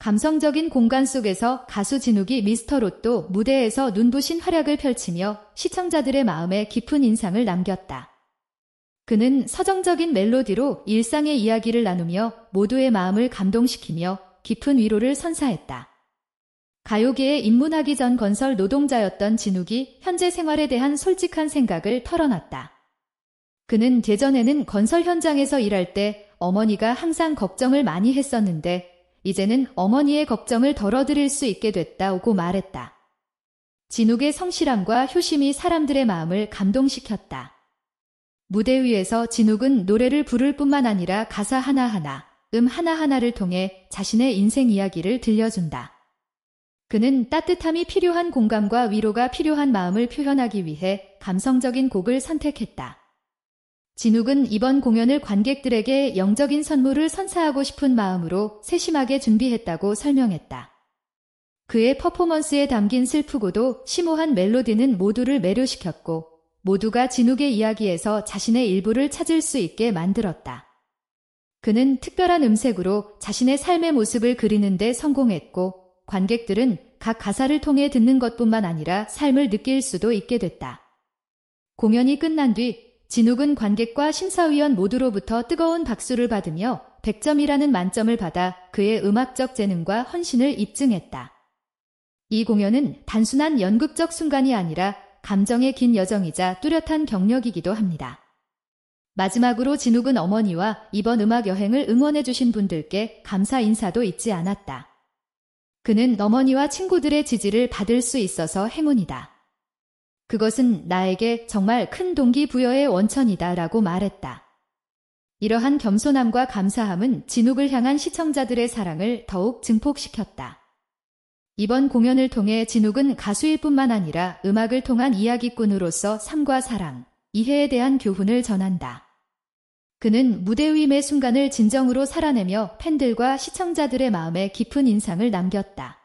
감성적인 공간 속에서 가수 진욱이 미스터 로또 무대에서 눈부신 활약을 펼치며 시청자들의 마음에 깊은 인상을 남겼다. 그는 서정적인 멜로디로 일상의 이야기를 나누며 모두의 마음을 감동시키며 깊은 위로를 선사했다. 가요계에 입문하기 전 건설 노동자였던 진욱이 현재 생활에 대한 솔직한 생각을 털어놨다. 그는 예전에는 건설 현장에서 일할 때 어머니가 항상 걱정을 많이 했었는데 이제는 어머니의 걱정을 덜어드릴 수 있게 됐다고 말했다. 진욱의 성실함과 효심이 사람들의 마음을 감동시켰다. 무대 위에서 진욱은 노래를 부를 뿐만 아니라 가사 하나하나, 음 하나하나를 통해 자신의 인생 이야기를 들려준다. 그는 따뜻함이 필요한 공감과 위로가 필요한 마음을 표현하기 위해 감성적인 곡을 선택했다. 진욱은 이번 공연을 관객들에게 영적인 선물을 선사하고 싶은 마음으로 세심하게 준비했다고 설명했다. 그의 퍼포먼스에 담긴 슬프고도 심오한 멜로디는 모두를 매료시켰고 모두가 진욱의 이야기에서 자신의 일부를 찾을 수 있게 만들었다. 그는 특별한 음색으로 자신의 삶의 모습을 그리는데 성공했고 관객들은 각 가사를 통해 듣는 것뿐만 아니라 삶을 느낄 수도 있게 됐다. 공연이 끝난 뒤 진욱은 관객과 심사위원 모두로부터 뜨거운 박수를 받으며 100점이라는 만점을 받아 그의 음악적 재능과 헌신을 입증했다. 이 공연은 단순한 연극적 순간이 아니라 감정의 긴 여정이자 뚜렷한 경력이기도 합니다. 마지막으로 진욱은 어머니와 이번 음악 여행을 응원해주신 분들께 감사 인사도 잊지 않았다. 그는 어머니와 친구들의 지지를 받을 수 있어서 행운이다. 그것은 나에게 정말 큰 동기부여의 원천이다 라고 말했다. 이러한 겸손함과 감사함은 진욱을 향한 시청자들의 사랑을 더욱 증폭시켰다. 이번 공연을 통해 진욱은 가수일 뿐만 아니라 음악을 통한 이야기꾼으로서 삶과 사랑, 이해에 대한 교훈을 전한다. 그는 무대 위매 순간을 진정으로 살아내며 팬들과 시청자들의 마음에 깊은 인상을 남겼다.